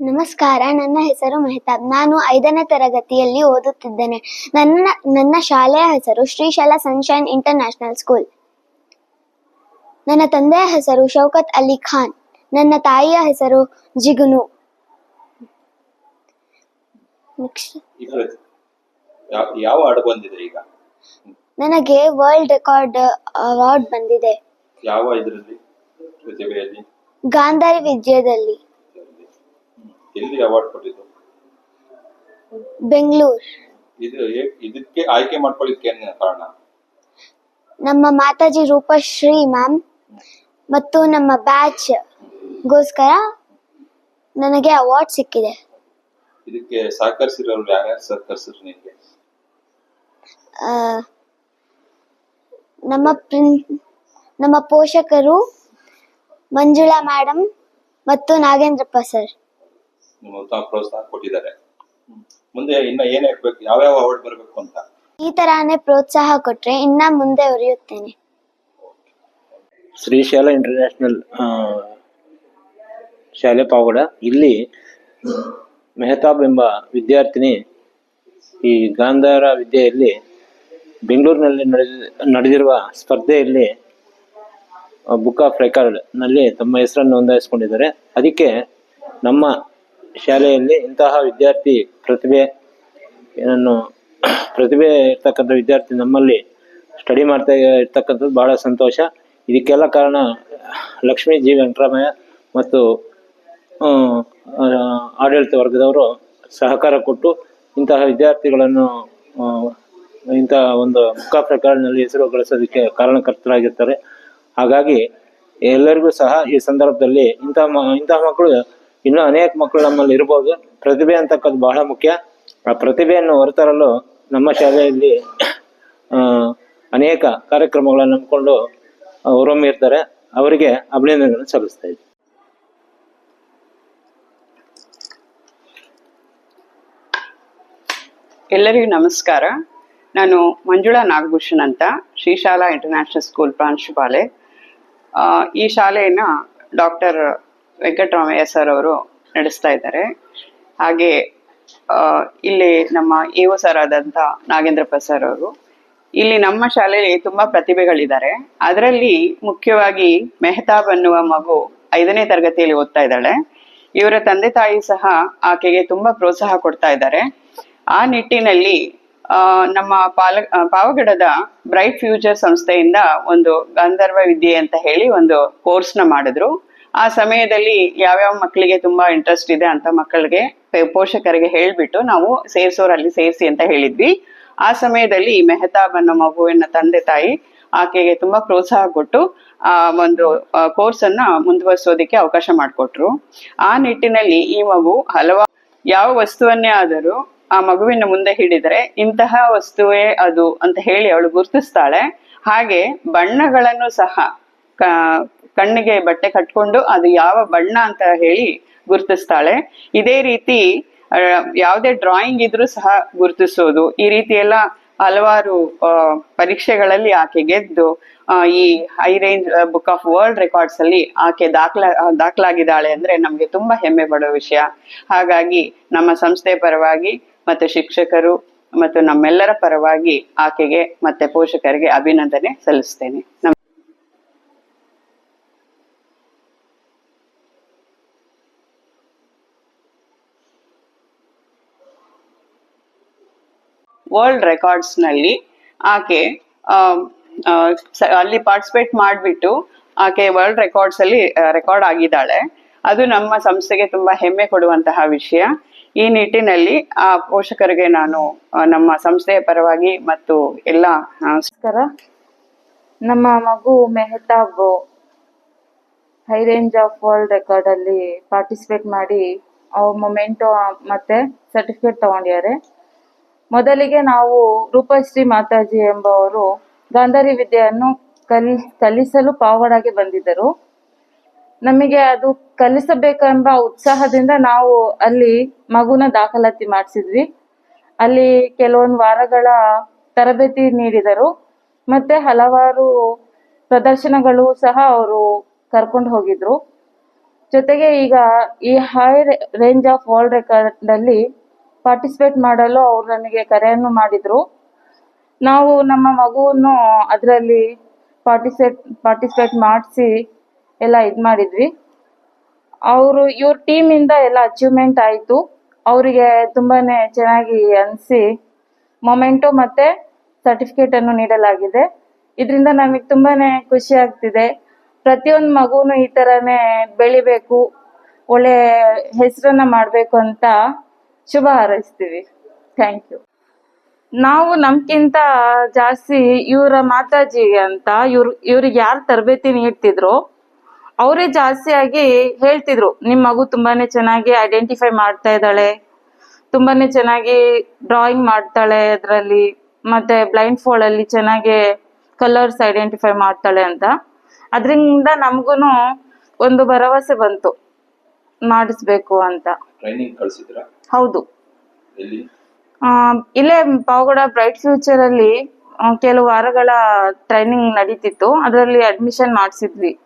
ನಮಸ್ಕಾರ ನನ್ನ ಹೆಸರು ಮೆಹತಾಬ್ ನಾನು ಐದನೇ ತರಗತಿಯಲ್ಲಿ ಓದುತ್ತಿದ್ದೇನೆ. ನನ್ನ ನನ್ನ ಶಾಲೆಯ ಹೆಸರು ಶ್ರೀಶೈಲ ಸನ್ಶೈನ್ ಇಂಟರ್ನ್ಯಾಷನಲ್ ಸ್ಕೂಲ್. ನನ್ನ ತಂದೆಯ ಹೆಸರು ಶೌಕತ್ ಅಲಿ ಖಾನ್. ನನ್ನ ತಾಯಿಯ ಹೆಸರು ಜಿಗುನು. ಯಾವ ಬಂದಿದೆ ಈಗ? ನನಗೆ ವರ್ಲ್ಡ್ ರೆಕಾರ್ಡ್ ಅವಾರ್ಡ್ ಬಂದಿದೆ. ಯಾವ ಗಾಂಧಾರಿ ವಿದ್ಯೆಯಲ್ಲಿ. ಎಲ್ಲಿ ಅವಾರ್ಡ್ ಕೊಟ್ಟಿದ್ದು? ಬೆಂಗಳೂರು. ಇದು ಏ- ಇದಕ್ಕೆ ಆಯ್ಕೆ ಮಾಡ್ಕೊಳ್ಳಿಕ್ಕೆ ಏನ್ ಕಾರಣ? ನಮ್ಮ ಮಾತಾಜಿ ರೂಪಶ್ರೀ ಮ್ಯಾಮ್ ಮತ್ತು ನಮ್ಮ ಬ್ಯಾಚ್ ಗೋಸ್ಕರ ನನಗೆ ಅವಾರ್ಡ್ ಸಿಕ್ಕಿದೆ. ಇದಕ್ಕೆ ಸಹಕರಿಸಿರೋರು ಯಾರ್ಯಾರು ಸಹಕರಿಸಿದ್ರು ನಿಮಗೆ? ಆ, ನಮ್ಮ ಪ್ರಿನ್ ನಮ್ಮ ಪೋಷಕರು ಮಂಜುಳಾ ಮೇಡಮ್ ಮತ್ತು ನಾಗೇಂದ್ರಪ್ಪ ಸರ್ ಉತ್ತಮ ಪ್ರೋತ್ಸಾಹ ಕೊಟ್ಟಿದ್ದಾರೆ. ಮುಂದೆ ಇನ್ನ ಏನ್ ಯಾವ ಯಾವ್ಯಾವ ಅವಾರ್ಡ್ ಬರಬೇಕು ಅಂತ. ಈ ತರಾನೇ ಪ್ರೋತ್ಸಾಹ ಕೊಟ್ರೆ ಇನ್ನ ಮುಂದೆ ಉರಿಯುತ್ತೇನೆ. ಶ್ರೀಶೈಲ ಇಂಟರ್ನ್ಯಾಷನಲ್ ಶಾಲೆ ಪಾವಗಡ. ಇಲ್ಲಿ ಮೆಹತಾಬ್ ಎಂಬ ವಿದ್ಯಾರ್ಥಿನಿ ಈ ಗಾಂಧಾರ ವಿದ್ಯೆಯಲ್ಲಿ ಬೆಂಗಳೂರಿನಲ್ಲಿ ನಡೆದ ನಡೆದಿರುವ ಸ್ಪರ್ಧೆಯಲ್ಲಿ ಬುಕ್ ಆಫ್ ರೆಕಾರ್ಡ್ನಲ್ಲಿ ತಮ್ಮ ಹೆಸರನ್ನು ನೋಂದಾಯಿಸಿಕೊಂಡಿದ್ದಾರೆ. ಅದಕ್ಕೆ ನಮ್ಮ ಶಾಲೆಯಲ್ಲಿ ಇಂತಹ ವಿದ್ಯಾರ್ಥಿ ಪ್ರತಿಭೆ, ಏನನ್ನು ಪ್ರತಿಭೆ ಇರ್ತಕ್ಕಂಥ ವಿದ್ಯಾರ್ಥಿ ನಮ್ಮಲ್ಲಿ ಸ್ಟಡಿ ಮಾಡ್ತಾ ಇರ್ತಕ್ಕಂಥದ್ದು ಬಹಳ ಸಂತೋಷ. ಇದಕ್ಕೆಲ್ಲ ಕಾರಣ ಲಕ್ಷ್ಮೀ ಜಿ ವೆಂಕಟರಾಮಯ್ಯ ಮತ್ತು ಆಡಳಿತ ವರ್ಗದವರು ಸಹಕಾರ ಕೊಟ್ಟು ಇಂತಹ ವಿದ್ಯಾರ್ಥಿಗಳನ್ನು ಇಂತಹ ಒಂದು ಮುಖ ಪ್ರಕಾರದಲ್ಲಿ ಹೆಸರು ಗಳಿಸೋದಕ್ಕೆ ಕಾರಣಕರ್ತರಾಗಿರ್ತಾರೆ. ಹಾಗಾಗಿ ಎಲ್ಲರಿಗೂ ಸಹ ಈ ಸಂದರ್ಭದಲ್ಲಿ ಇಂತಹ ಇಂತಹ ಮಕ್ಕಳು ಇನ್ನೂ ಅನೇಕ ಮಕ್ಕಳು ನಮ್ಮಲ್ಲಿ ಇರ್ಬೋದು. ಪ್ರತಿಭೆ ಅಂತಕ್ಕದ್ದು ಬಹಳ ಮುಖ್ಯ. ಆ ಪ್ರತಿಭೆಯನ್ನು ಹೊರತರಲು ನಮ್ಮ ಶಾಲೆಯಲ್ಲಿ ಅನೇಕ ಕಾರ್ಯಕ್ರಮಗಳನ್ನು ನಂಬಿಕೊಂಡು ಇರ್ತಾರೆ. ಅವರಿಗೆ ಅಭಿನಂದನೆಗಳನ್ನು ಸಲ್ಲಿಸ್ತಾ ಇದ್ದೀವಿ ಎಲ್ಲರಿಗೂ ನಮಸ್ಕಾರ. ನಾನು ಮಂಜುಳಾ ನಾಗಭೂಷಣ್ ಅಂತ, ಶ್ರೀಶಾಲಾ ಇಂಟರ್ನ್ಯಾಷನಲ್ ಸ್ಕೂಲ್ ಪ್ರಾಂಶುಪಾಲೆ. ಈ ಶಾಲೆಯನ್ನ ಡಾಕ್ಟರ್ ವೆಂಕಟರಾಮಯ್ಯ ಸರ್ ಅವರು ನಡೆಸ್ತಾ ಇದ್ದಾರೆ. ಹಾಗೆ ಇಲ್ಲಿ ನಮ್ಮ ಎ ಒ ಸರ್ ಆದಂಥ ನಾಗೇಂದ್ರಪ್ಪ ಸರ್ ಅವರು. ಇಲ್ಲಿ ನಮ್ಮ ಶಾಲೆಯಲ್ಲಿ ತುಂಬಾ ಪ್ರತಿಭೆಗಳಿದ್ದಾರೆ. ಅದರಲ್ಲಿ ಮುಖ್ಯವಾಗಿ ಮೆಹತಾಬ್ ಅನ್ನುವ ಮಗು ಐದನೇ ತರಗತಿಯಲ್ಲಿ ಓದ್ತಾ ಇದ್ದಾಳೆ. ಇವರ ತಂದೆ ತಾಯಿ ಸಹ ಆಕೆಗೆ ತುಂಬಾ ಪ್ರೋತ್ಸಾಹ ಕೊಡ್ತಾ ಇದ್ದಾರೆ. ಆ ನಿಟ್ಟಿನಲ್ಲಿ ನಮ್ಮ ಪಾಲ ಪಾವಗಡದ ಬ್ರೈಟ್ ಫ್ಯೂಚರ್ ಸಂಸ್ಥೆಯಿಂದ ಒಂದು ಗಂಧರ್ವ ವಿದ್ಯೆ ಅಂತ ಹೇಳಿ ಒಂದು ಕೋರ್ಸ್ನ ಮಾಡಿದ್ರು. ಆ ಸಮಯದಲ್ಲಿ ಯಾವ್ಯಾವ ಮಕ್ಕಳಿಗೆ ತುಂಬಾ ಇಂಟ್ರೆಸ್ಟ್ ಇದೆ ಅಂತ ಮಕ್ಕಳಿಗೆ ಪೋಷಕರಿಗೆ ಹೇಳ್ಬಿಟ್ಟು ನಾವು ಸೇರಿಸೋರಲ್ಲಿ ಸೇರಿಸಿ ಅಂತ ಹೇಳಿದ್ವಿ. ಆ ಸಮಯದಲ್ಲಿ ಮೆಹತಾಬ್ ಅನ್ನೋ ಮಗುವಿನ ತಂದೆ ತಾಯಿ ಆಕೆಗೆ ತುಂಬಾ ಪ್ರೋತ್ಸಾಹ ಕೊಟ್ಟು, ಆ ಒಂದು ಕೋರ್ಸ್ ಅನ್ನ ಮುಂದುವರಿಸೋದಕ್ಕೆ ಅವಕಾಶ ಮಾಡಿಕೊಟ್ರು. ಆ ನಿಟ್ಟಿನಲ್ಲಿ ಈ ಮಗು ಹಲವಾರು, ಯಾವ ವಸ್ತುವನ್ನೇ ಆದರೂ ಆ ಮಗುವಿನ ಮುಂದೆ ಹಿಡಿದರೆ ಇಂತಹ ವಸ್ತುವೇ ಅದು ಅಂತ ಹೇಳಿ ಅವಳು ಗುರುತಿಸ್ತಾಳೆ. ಹಾಗೆ ಬಣ್ಣಗಳನ್ನು ಸಹ ಕಣ್ಣಿಗೆ ಬಟ್ಟೆ ಕಟ್ಕೊಂಡು ಅದು ಯಾವ ಬಣ್ಣ ಅಂತ ಹೇಳಿ ಗುರುತಿಸ್ತಾಳೆ. ಇದೇ ರೀತಿ ಯಾವುದೇ ಡ್ರಾಯಿಂಗ್ ಇದ್ರೂ ಸಹ ಗುರುತಿಸೋದು. ಈ ರೀತಿ ಎಲ್ಲ ಹಲವಾರು ಪರೀಕ್ಷೆಗಳಲ್ಲಿ ಆಕೆ ಗೆದ್ದು ಈ high range book of world records ಅಲ್ಲಿ ಆಕೆ ದಾಖಲ ದಾಖಲಾಗಿದ್ದಾಳೆ ಅಂದ್ರೆ ನಮ್ಗೆ ತುಂಬಾ ಹೆಮ್ಮೆ ಪಡೋ ವಿಷಯ. ಹಾಗಾಗಿ ನಮ್ಮ ಸಂಸ್ಥೆ ಪರವಾಗಿ ಮತ್ತು ಶಿಕ್ಷಕರು ಮತ್ತು ನಮ್ಮೆಲ್ಲರ ಪರವಾಗಿ ಆಕೆಗೆ ಮತ್ತೆ ಪೋಷಕರಿಗೆ ಅಭಿನಂದನೆ ಸಲ್ಲಿಸ್ತೇನೆ. ವರ್ಲ್ಡ್ ರೆಕಾರ್ಡ್ಸ್ನಲ್ಲಿ ಆಕೆ ಅಲ್ಲಿ ಪಾರ್ಟಿಸಿಪೇಟ್ ಮಾಡಿಬಿಟ್ಟು ಆಕೆ ವರ್ಲ್ಡ್ ರೆಕಾರ್ಡ್ಸ್ ಅಲ್ಲಿ ರೆಕಾರ್ಡ್ ಆಗಿದ್ದಾಳೆ. ಅದು ನಮ್ಮ ಸಂಸ್ಥೆಗೆ ತುಂಬಾ ಹೆಮ್ಮೆ ಕೊಡುವಂತಹ ವಿಷಯ. ಈ ನಿಟ್ಟಿನಲ್ಲಿ ಆ ಪೋಷಕರಿಗೆ ನಾನು ನಮ್ಮ ಸಂಸ್ಥೆಯ ಪರವಾಗಿ ಮತ್ತು ಎಲ್ಲ ನಮಸ್ಕಾರ. ನಮ್ಮ ಮಗು Mehtab high range of world record ಅಲ್ಲಿ ಪಾರ್ಟಿಸಿಪೇಟ್ ಮಾಡಿ ಅವ್ರ ಮೊಮೆಂಟೋ ಮತ್ತೆ ಸರ್ಟಿಫಿಕೇಟ್ ತಗೊಂಡಿದ್ದಾರೆ. ಮೊದಲಿಗೆ ನಾವು ರೂಪಶ್ರೀ ಮಾತಾಜಿ ಎಂಬವರು ಗಾಂಧಾರಿ ವಿದ್ಯೆಯನ್ನು ಕಲಿ, ಕಲಿಸಲು ಪಾವಗಡಗೆ ಬಂದಿದ್ದರು. ನಮಗೆ ಅದು ಕಲಿಸಬೇಕೆಂಬ ಉತ್ಸಾಹದಿಂದ ನಾವು ಅಲ್ಲಿ ಮಗುನ ದಾಖಲಾತಿ ಮಾಡಿಸಿದ್ವಿ. ಅಲ್ಲಿ ಕೆಲವೊಂದು ವಾರಗಳ ತರಬೇತಿ ನೀಡಿದರು. ಮತ್ತೆ ಹಲವಾರು ಪ್ರದರ್ಶನಗಳು ಸಹ ಅವರು ಕರ್ಕೊಂಡು ಹೋಗಿದ್ರು. ಜೊತೆಗೆ ಈಗ ಈ high range of world record ಅಲ್ಲಿ ಪಾರ್ಟಿಸಿಪೇಟ್ ಮಾಡಲು ಅವ್ರು ನನಗೆ ಕರೆಯನ್ನು ಮಾಡಿದ್ರು. ನಾವು ನಮ್ಮ ಮಗುವನ್ನು ಅದರಲ್ಲಿ ಪಾರ್ಟಿಸಿಪೇಟ್ ಪಾರ್ಟಿಸಿಪೇಟ್ ಮಾಡಿಸಿ ಎಲ್ಲ ಇದು ಮಾಡಿದ್ವಿ. ಅವರು, ಇವ್ರ ಟೀಮಿಂದ ಎಲ್ಲ ಅಚೀವ್ಮೆಂಟ್ ಆಯಿತು. ಅವರಿಗೆ ತುಂಬಾ ಚೆನ್ನಾಗಿ ಅನಿಸಿ ಮೊಮೆಂಟೋ ಮತ್ತು ಸರ್ಟಿಫಿಕೇಟನ್ನು ನೀಡಲಾಗಿದೆ. ಇದರಿಂದ ನಮಗೆ ತುಂಬಾ ಖುಷಿ ಆಗ್ತಿದೆ. ಪ್ರತಿಯೊಂದು ಮಗುನು ಈ ಥರನೇ ಬೆಳಿಬೇಕು, ಒಳ್ಳೆ ಹೆಸರನ್ನ ಮಾಡಬೇಕು ಅಂತ ಶುಭ ಹಾರೈಸ್ತೀವಿ. ಥ್ಯಾಂಕ್ ಯು ನಾವು ನಮ್ಗಿಂತ ಜಾಸ್ತಿ ಇವರ ಮಾತಾಜಿ ಅಂತ ಇವ್ರು, ಇವ್ರಿಗೆ ಯಾರು ತರಬೇತಿ ನೀಡ್ತಿದ್ರು ಅವರೇ ಜಾಸ್ತಿಯಾಗಿ ಹೇಳ್ತಿದ್ರು ನಿಮ್ಮ ಮಗು ತುಂಬಾನೇ ಚೆನ್ನಾಗಿ ಐಡೆಂಟಿಫೈ ಮಾಡ್ತಾ ಇದ್ದಾಳೆ, ತುಂಬಾನೇ ಚೆನ್ನಾಗಿ ಡ್ರಾಯಿಂಗ್ ಮಾಡ್ತಾಳೆ ಅದರಲ್ಲಿ, ಮತ್ತೆ ಬ್ಲೈಂಡ್ ಫೋಲ್ಡ್ ಅಲ್ಲಿ ಚೆನ್ನಾಗಿ ಕಲರ್ಸ್ ಐಡೆಂಟಿಫೈ ಮಾಡ್ತಾಳೆ ಅಂತ. ಅದರಿಂದ ನಮಗೂ ಒಂದು ಭರವಸೆ ಬಂತು. ಮಾಡಿಸ್ಬೇಕು ಅಂತ. ಟ್ರೈನಿಂಗ್ ಕಳ್ಸಿದ್ರ ಹೌದು. ಎಲ್ಲಿ? ಆ, ಇಲ್ಲೇ ಪಾವಗಡ ಬ್ರೈಟ್ ಫ್ಯೂಚರ್ ಅಲ್ಲಿ ಆ, ಕೆಲವು ವಾರಗಳ ಟ್ರೈನಿಂಗ್ ನಡೀತಿತ್ತು. ಅದರಲ್ಲಿ ಅಡ್ಮಿಷನ್ ಮಾಡಿಸಿದ್ವಿ.